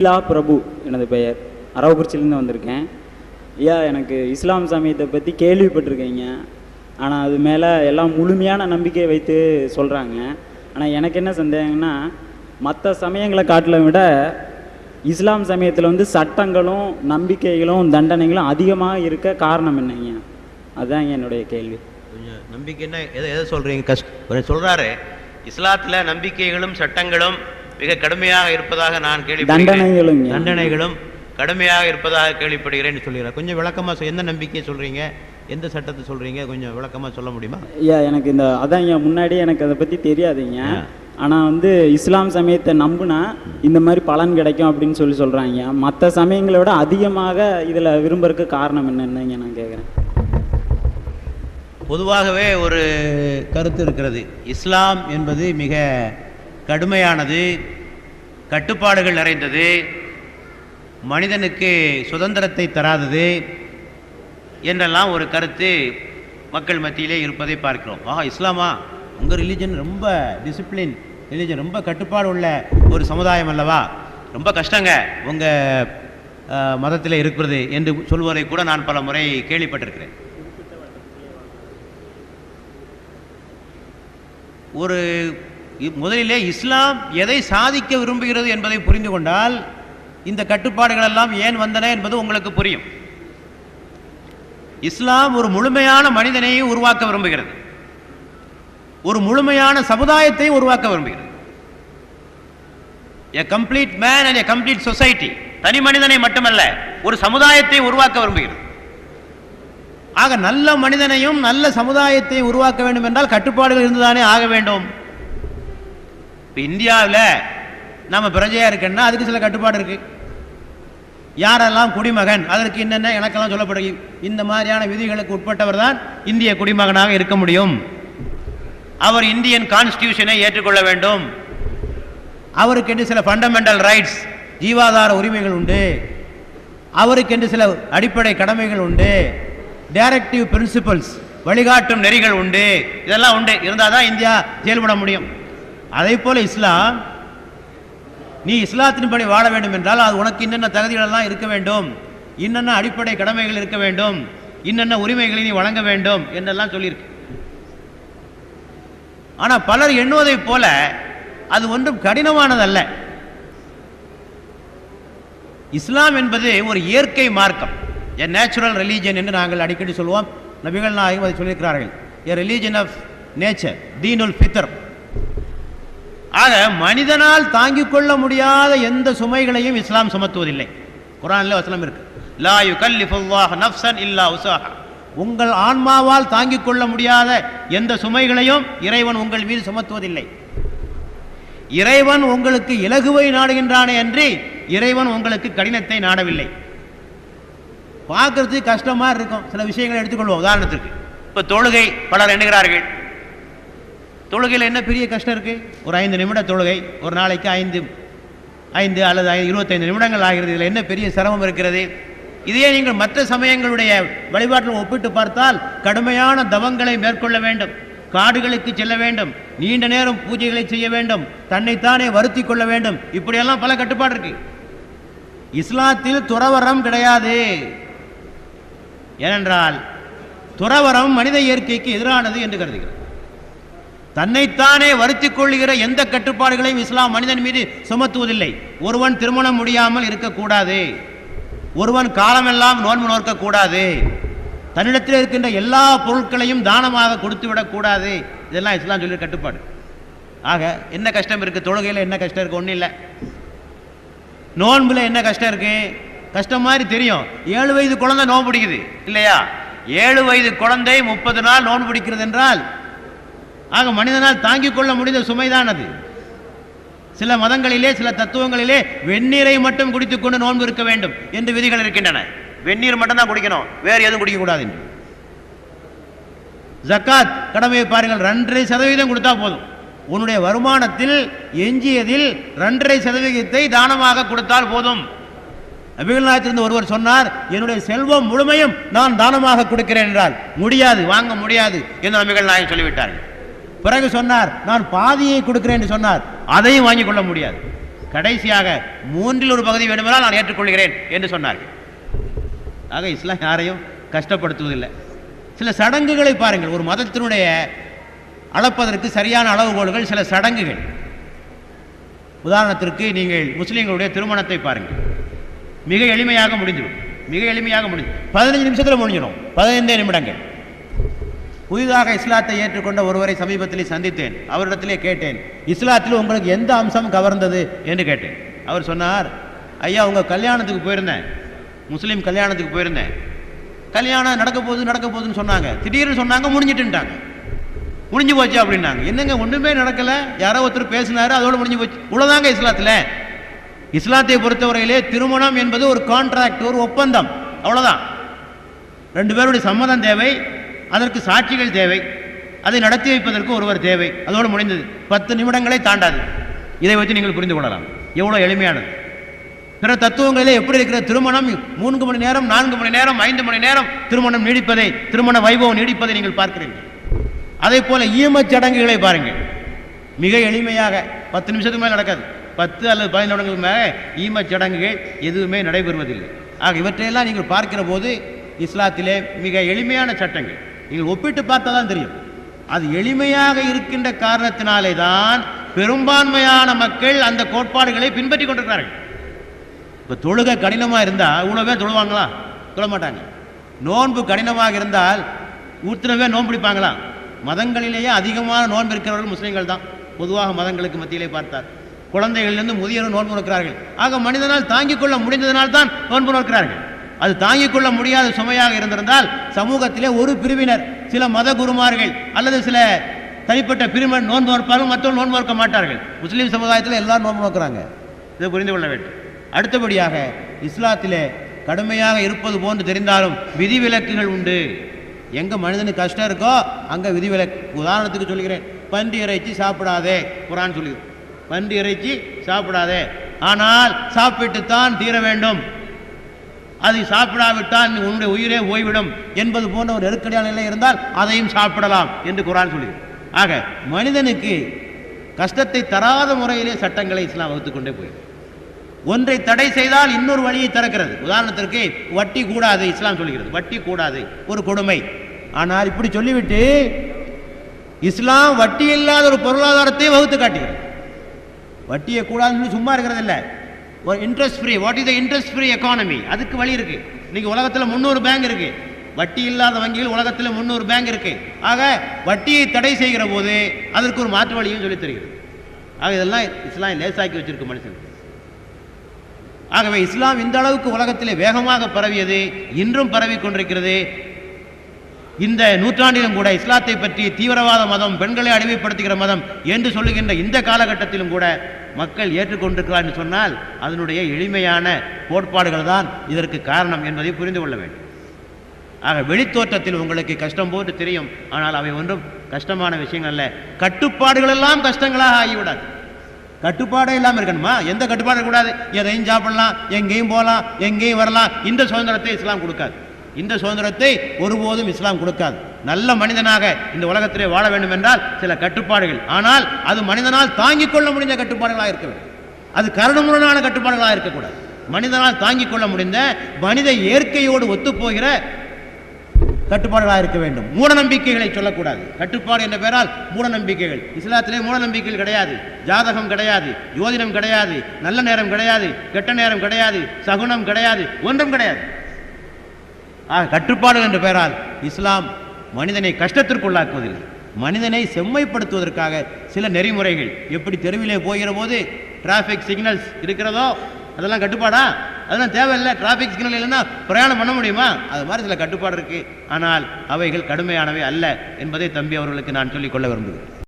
லீலா பிரபு எனது பெயர். அரவக்குறிச்சிலேருந்து வந்திருக்கேன். ஐயா எனக்கு இஸ்லாம் சமயத்தை பற்றி கேள்விப்பட்டிருக்கீங்க. ஆனால் அது மேலே எல்லாம் முழுமையான நம்பிக்கை வைத்து சொல்கிறாங்க ஆனால் எனக்கு என்ன சந்தேகம்னா மற்ற சமயங்களை காட்டில விட இஸ்லாம் சமயத்தில் வந்து சட்டங்களும் நம்பிக்கைகளும் தண்டனைகளும் அதிகமாக இருக்க காரணம் என்னங்க அதுதான் என்னுடைய கேள்வி. கொஞ்சம் நம்பிக்கைன்னா எதை எதை சொல்கிறீங்க கஷ்ட சொல்கிறாரு இஸ்லாத்தில் நம்பிக்கைகளும் சட்டங்களும் மிக கடுமையாக இருப்பதாக நான் கேள்விப்படுகிறேன். தண்டனைகளும் கடுமையாக இருப்பதாக கேள்விப்படுகிறேன்னு சொல்லிடுறேன் கொஞ்சம் விளக்கமாக எந்த நம்பிக்கையை சொல்கிறீங்க? எந்த சட்டத்தை சொல்கிறீங்க? கொஞ்சம் விளக்கமாக சொல்ல முடியுமா? ஐயா எனக்கு இந்த அதான் ஐயா முன்னாடி எனக்கு அதை பற்றி தெரியாதுங்க. ஆனால் வந்து இஸ்லாம் சமயத்தை நம்புனா இந்த மாதிரி பலன் கிடைக்கும் அப்படின்னு சொல்லி சொல்கிறாங்க மற்ற சமயங்களை விட அதிகமாக இதில் விரும்புறதுக்கு காரணம் என்னன்னு நான் கேட்குறேன் பொதுவாகவே ஒரு கருத்து இருக்கிறது. இஸ்லாம் என்பது மிக கடுமையானது கட்டுப்பாடுகள் நிறைந்தது. மனிதனுக்கு சுதந்திரத்தை தராதது என்றெல்லாம் ஒரு கருத்து மக்கள் மத்தியிலே இருப்பதை பார்க்கிறோம். ஆஹா இஸ்லாமா? உங்கள் ரிலீஜன் ரொம்ப டிசிப்ளின் ரிலீஜன் ரொம்ப கட்டுப்பாடு உள்ள ஒரு சமுதாயம் அல்லவா? ரொம்ப கஷ்டங்க உங்கள் மதத்தில் இருக்கிறது என்று சொல்வதை கூட நான் பல முறை கேள்விப்பட்டிருக்கிறேன். ஒரு முதலிலே இஸ்லாம் எதை சாதிக்க விரும்புகிறது என்பதை புரிந்து கொண்டால் இந்த கட்டுப்பாடுகள் எல்லாம் ஏன் வந்தன என்பது உங்களுக்கு புரியும். இஸ்லாம் ஒரு முழுமையான மனிதனையும் உருவாக்க விரும்புகிறது. ஒரு முழுமையான சமுதாயத்தை உருவாக்க விரும்புகிறது. A complete man and a complete society தனி மனிதனை மட்டுமல்ல ஒரு சமுதாயத்தை உருவாக்க விரும்புகிறது. ஆக நல்ல மனிதனையும் நல்ல சமுதாயத்தை உருவாக்க வேண்டும் என்றால் கட்டுப்பாடுகள் இருந்துதானே ஆக வேண்டும். இப்போ இந்தியாவில் நம்ம பிரஜையாக இருக்கேன்னா அதுக்கு சில கட்டுப்பாடு இருக்குது யாரெல்லாம் குடிமகன் அதற்கு என்னென்ன எனக்கெல்லாம் சொல்லப்படுது இந்த மாதிரியான விதிகளுக்கு உட்பட்டவர் தான் இந்திய குடிமகனாக இருக்க முடியும். அவர் இந்தியன் கான்ஸ்டியூஷனை ஏற்றுக்கொள்ள வேண்டும். அவருக்கென்று சில ஃபண்டமெண்டல் ரைட்ஸ் ஜீவாதார உரிமைகள் உண்டு. அவருக்கென்று சில அடிப்படை கடமைகள் உண்டு. டைரக்டிவ் பிரின்சிபல்ஸ் வழிகாட்டும் நெறிகள் உண்டு. இதெல்லாம் உண்டு. இருந்தால் தான் இந்தியா செயல்பட முடியும். அதே போல இஸ்லாம் நீ இஸ்லாத்தின்படி வாழ வேண்டும் என்றால் அது உனக்கு இன்னென்ன தகுதிகள் எல்லாம் இருக்க வேண்டும் இன்னென்ன அடிப்படை கடமைகள் இருக்க வேண்டும் இன்னென்ன உரிமைகளை நீ வழங்க வேண்டும் என்றெல்லாம் சொல்லியிருக்கு. ஆனால் பலர் எண்ணுவதைப் போல அது ஒன்றும் கடினமானதல்ல. இஸ்லாம் என்பது ஒரு இயற்கை மார்க்கம். எ நேச்சுரல் ரிலீஜன் என்று நாங்கள் அடிக்கடி சொல்லுவோம். நபிகள் நாயகம் அதை சொல்லியிருக்கிறார்கள். எ ரிலீஜன் ஆஃப் நேச்சர் தீனுல் ஃபித்தர் ஆக மனிதனால் தாங்கிக் கொள்ள முடியாத எந்த சுமைகளையும் இஸ்லாம் சுமத்துவதில்லை. குரானில் வசனம் இருக்கு. லா யுகல்லிஃபுல்லாஹ் நஃப்சன் இல்லா உஸாஹா. உங்கள் ஆன்மாவால் தாங்கிக் கொள்ள முடியாத எந்த சுமைகளையும் இறைவன் உங்கள் மீது சுமத்துவதில்லை. இறைவன் உங்களுக்கு இலகுவை நாடுகின்றானே அன்றி இறைவன் உங்களுக்கு கடினத்தை நாடவில்லை. பார்க்கறதுக்கு கஷ்டமாக இருக்கும். சில விஷயங்களை எடுத்துக்கொள்வோம். உதாரணத்துக்கு இப்போ தொழுகை பலர் எண்ணுகிறார்கள். தொழுகையில் என்ன பெரிய கஷ்டம் இருக்குது ஒரு ஐந்து நிமிட தொழுகை ஒரு நாளைக்கு ஐந்து ஐந்து அல்லது ஐ- இருபத்தைந்து நிமிடங்கள் ஆகிறது. இதில் என்ன பெரிய சிரமம் இருக்கிறது? இதையே நீங்கள் மற்ற சமயங்களுடைய வழிபாட்டில் ஒப்பிட்டு பார்த்தால் கடுமையான தவங்களை மேற்கொள்ள வேண்டும். காடுகளுக்கு செல்ல வேண்டும். நீண்ட நேரம் பூஜைகளை செய்ய வேண்டும். தன்னைத்தானே வருத்தி கொள்ள வேண்டும். இப்படியெல்லாம் பல கட்டுப்பாடு இருக்கு. இஸ்லாத்தில் துறவரம் கிடையாது. ஏனென்றால் துறவரம் மனித இயற்கைக்கு எதிரானது என்று கருதுகிறது தன்னைத்தானே வருத்திக் கொள்ளுகிற எந்த கட்டுப்பாடுகளையும் இஸ்லாம் மனிதன் மீது சுமத்துவதில்லை. ஒருவன் திருமணம் முடியாமல் இருக்கக்கூடாது. ஒருவன் காலமெல்லாம் நோன்பு நோக்கக்கூடாது தன்னிடத்தில் இருக்கின்ற எல்லா பொருட்களையும் தானமாக கொடுத்து விடக்கூடாது இதெல்லாம் இஸ்லாம் சொல்லி கட்டுப்பாடு. ஆக என்ன கஷ்டம் இருக்குது தொழுகையில் என்ன கஷ்டம் இருக்கு? ஒன்றும் இல்லை. நோன்பில் என்ன கஷ்டம் இருக்குது கஷ்டம் மாதிரி தெரியும். ஏழு வயது குழந்தை நோன்பு பிடிக்குது. இல்லையா? ஏழு வயது குழந்தை முப்பது நாள் நோன்பு பிடிக்கிறது என்றால் ஆக மனிதனால் தாங்கிக் கொள்ள முடிந்த சுமைதான் அது சில மதங்களிலே சில தத்துவங்களிலே வெந்நீரை மட்டும் குடித்துக்கொண்டு நோன்பு இருக்க வேண்டும் என்று விதிகள் இருக்கின்றன. வெந்நீர் மட்டும் தான் குடிக்கணும் வேறு எதுவும் குடிக்கக்கூடாது என்று. ஜக்காத் கடமையை பாருங்கள் ரெண்டரை சதவீதம் கொடுத்தா போதும். உன்னுடைய வருமானத்தில் எஞ்சியதில் ரெண்டரை சதவீதத்தை தானமாக கொடுத்தால் போதும். நபிகள் ஒருவர் சொன்னார் என்னுடைய செல்வம் முழுமையும் நான் தானமாக கொடுக்கிறேன் என்றால் முடியாது வாங்க முடியாது என்று அபிகள் நாயகம் சொல்லிவிட்டார்கள். பிறகு சொன்னார் நான் பாதியை கொடுக்கிறேன் என்று சொன்னார். அதையும் வாங்கிக் கொள்ள முடியாது. கடைசியாக மூன்றில் ஒரு பகுதி வேண்டுமானால் நான் ஏற்றுக்கொள்கிறேன் என்று சொன்னார்கள். ஆக இஸ்லாம் யாரையும் கஷ்டப்படுத்துவதில்லை. சில சடங்குகளை பாருங்கள். ஒரு மதத்தினுடைய அளப்பதற்கு சரியான அளவுகோல்கள் சில சடங்குகள். உதாரணத்திற்கு நீங்கள் முஸ்லீம்களுடைய திருமணத்தை பாருங்கள். மிக எளிமையாக முடிந்துவிடும். மிக எளிமையாக முடிஞ்சு பதினஞ்சு நிமிஷத்தில் முடிஞ்சிடும். பதினைந்தே நிமிடங்கள். புதிதாக இஸ்லாத்தை ஏற்றுக்கொண்ட ஒருவரை சமீபத்திலே சந்தித்தேன். அவரிடத்திலே கேட்டேன் இஸ்லாத்தில் உங்களுக்கு எந்த அம்சம் கவர்ந்தது? என்று கேட்டேன். அவர் சொன்னார் ஐயா உங்கள் கல்யாணத்துக்கு போயிருந்தேன். முஸ்லீம் கல்யாணத்துக்கு போயிருந்தேன். கல்யாணம் நடக்க போகுது நடக்க போகுதுன்னு சொன்னாங்க. திடீர்னு சொன்னாங்க முடிஞ்சிட்டுன்ட்டாங்க. முடிஞ்சு போச்சு அப்படின்னாங்க. என்னங்க ஒன்றுமே நடக்கலை. யாரோ ஒருத்தர் பேசினாரு அதோட முடிஞ்சு போச்சு. இவ்வளோதாங்க இஸ்லாத்தில். இஸ்லாத்தை பொறுத்தவரையிலே திருமணம் என்பது ஒரு கான்ட்ராக்ட் ஒரு ஒப்பந்தம். அவ்வளோதான் ரெண்டு பேருடைய சம்மதம் தேவை. அதற்கு சாட்சிகள் தேவை. அதை நடத்தி வைப்பதற்கு ஒருவர் தேவை. அதோடு முடிந்தது. பத்து நிமிடங்களை தாண்டாது. இதை வச்சு நீங்கள் புரிந்து கொள்ளலாம். எவ்வளோ எளிமையானது. பிற தத்துவங்களிலே எப்படி இருக்கிற திருமணம் மூன்று மணி நேரம் நான்கு மணி நேரம் ஐந்து மணி நேரம் திருமணம் நீடிப்பதை திருமண வைபவம் நீடிப்பதை நீங்கள் பார்க்கிறீர்கள். அதே போல ஈமச் சடங்குகளை பாருங்கள். மிக எளிமையாக பத்து நிமிஷத்துக்கு மேலே நடக்காது. பத்து அல்லது பதினைந்து நிமிடங்களுக்கு மேலே ஈமச் சடங்குகள் எதுவுமே நடைபெறுவதில்லை. ஆக இவற்றையெல்லாம் நீங்கள் பார்க்கிற போது இஸ்லாத்திலே மிக எளிமையான சட்டங்கள். நீங்கள் ஒப்பிட்டு பார்த்தா தான் தெரியும். அது எளிமையாக இருக்கின்ற காரணத்தினாலே தான் பெரும்பான்மையான மக்கள் அந்த கோட்பாடுகளை பின்பற்றி கொண்டிருக்கிறார்கள். இப்போ தொழுகை கடினமாக இருந்தால் இவ்வளோ பேர் தொழுவாங்களா? தொழ மாட்டாங்க நோன்பு கடினமாக இருந்தால் இத்தனை பேர் நோன்பு பிடிப்பாங்களா? மதங்களிலேயே அதிகமான நோன்பு இருக்கிறவர்கள் முஸ்லீம்கள் தான். பொதுவாக மதங்களுக்கு மத்தியிலே பார்த்தார் குழந்தைகளிலிருந்து முதியோரும் நோன்பு நோக்கிறார்கள். ஆக மனிதனால் தாங்கிக் கொள்ள முடிந்ததனால் தான் நோன்பு நோக்கிறார்கள். அது தாங்கிக் கொள்ள முடியாத சுமையாக இருந்திருந்தால் சமூகத்திலே ஒரு பிரிவினர் சில மத குருமார்கள் அல்லது சில தனிப்பட்ட பிரிவினர் நோன்பு நோற்பார்கள் மற்றவர்கள் நோன்பு நோக்க மாட்டார்கள். முஸ்லீம் சமுதாயத்தில் எல்லாரும் நோன்பு நோக்கிறாங்க. இதை புரிந்து கொள்ள வேண்டும். அடுத்தபடியாக இஸ்லாத்திலே கடுமையாக இருப்பது போன்று தெரிந்தாலும் விதிவிலக்குகள் உண்டு. எங்கே மனிதனுக்கு கஷ்டம் இருக்கோ அங்கே விதிவிலக்கு. உதாரணத்துக்கு சொல்கிறேன். பன்றி இறைச்சி சாப்பிடாதே குரான் சொல்லி பன்றி இறைச்சி சாப்பிடாதே. ஆனால் சாப்பிட்டுத்தான் தீர வேண்டும். அதை சாப்பிடாவிட்டால் உன்னுடைய உயிரே ஓய்விடும் என்பது போன்ற ஒரு நெருக்கடியான நிலை இருந்தால் அதையும் சாப்பிடலாம் என்று குரான் சொல்லி ஆக மனிதனுக்கு கஷ்டத்தை தராத முறையிலே சட்டங்களை இஸ்லாம் வகுத்து கொண்டே போய் ஒன்றை தடை செய்தால் இன்னொரு வழியை திறக்கிறது. உதாரணத்திற்கு வட்டி கூடாது இஸ்லாம் சொல்கிறது. வட்டி கூடாது ஒரு கொடுமை. ஆனால் இப்படி சொல்லிவிட்டு இஸ்லாம் வட்டி இல்லாத ஒரு பொருளாதாரத்தை வகுத்து காட்டுகிறது. வட்டியை கூடாதுன்னு சும்மா இருக்கிறது இல்லை ஒரு interest free what is the interest free economy அதுக்கு வழி இருக்கு. இன்னைக்கு உலகத்தில் முந்நூறு பேங்க் இருக்கு. வட்டி இல்லாத வங்கிகள் உலகத்தில் முந்நூறு பேங்க் இருக்கு. ஆக வட்டியை தடை செய்கிற போது அதற்கு ஒரு மாற்று வழியும் சொல்லி தருகிறது. ஆக இதெல்லாம் இஸ்லாம் லேசாக்கி வச்சிருக்க மனுஷன். ஆகவே இஸ்லாம் இந்த அளவுக்கு உலகத்திலே வேகமாக பரவியது இன்றும் பரவி கொண்டிருக்கிறது. இந்த நூற்றாண்டிலும் கூட இஸ்லாத்தை பற்றி தீவிரவாத மதம் பெண்களை அடிமைப்படுத்துகிற மதம் என்று சொல்லுகின்ற இந்த காலகட்டத்திலும் கூட மக்கள் ஏற்றுக்கொண்டிருக்கிறார் என்று சொன்னால் அதனுடைய எளிமையான கோட்பாடுகள் தான் இதற்கு காரணம் என்பதை புரிந்து கொள்ள வேண்டும். ஆக வெளித்தோற்றத்தில் உங்களுக்கு கஷ்டம் போன்று தெரியும். ஆனால் அவை ஒன்றும் கஷ்டமான விஷயங்கள் அல்ல. கட்டுப்பாடுகள் எல்லாம் கஷ்டங்களாக ஆகிவிடாது. கட்டுப்பாடே இல்லாமல் இருக்கணுமா? எந்த கட்டுப்பாடும் கூடாது? எதையும் சாப்பிடலாம் எங்கேயும் போகலாம் எங்கேயும் வரலாம். இந்த சுதந்திரத்தை இஸ்லாம் கொடுக்காது. இந்த சுதந்திரத்தை ஒருபோதும் இஸ்லாம் கொடுக்காது. நல்ல மனிதனாக இந்த உலகத்திலே வாழ வேண்டும் என்றால் சில கட்டுப்பாடுகள். ஆனால் அது மனிதனால் தாங்கிக் கொள்ள முடிந்த கட்டுப்பாடுகளாக இருக்க வேண்டும். அது கருணமுடனான கட்டுப்பாடுகளாக இருக்கக்கூடாது. மனிதனால் தாங்கிக் கொள்ள முடிந்த மனித இயற்கையோடு ஒத்துப்போகிற கட்டுப்பாடுகளாக இருக்க வேண்டும். மூட நம்பிக்கைகளை சொல்லக்கூடாது. கட்டுப்பாடு என்ற பெயரால் மூட நம்பிக்கைகள் இஸ்லாத்திலே மூட நம்பிக்கைகள் கிடையாது. ஜாதகம் கிடையாது. ஜோதிடம் கிடையாது. நல்ல நேரம் கிடையாது. கெட்ட நேரம் கிடையாது. சகுனம் கிடையாது. ஒன்றும் கிடையாது. ஆக கட்டுப்பாடுகள் என்ற பெயரால் இஸ்லாம் மனிதனை கஷ்டத்திற்குள்ளாக்குவதில்லை. மனிதனை செம்மைப்படுத்துவதற்காக சில நெறிமுறைகள் எப்படி தெருவிலே போகிற போது டிராஃபிக் சிக்னல்ஸ் இருக்கிறதோ அதெல்லாம் கட்டுப்பாடா? அதெல்லாம் தேவையில்லை. டிராஃபிக் சிக்னல் இல்லைன்னா பிரயாணம் பண்ண முடியுமா? அது மாதிரி சில கட்டுப்பாடு இருக்குது ஆனால் அவைகள் கடுமையானவை அல்ல என்பதை தம்பி அவர்களுக்கு நான் சொல்லிக்கொள்ள விரும்புகிறேன்.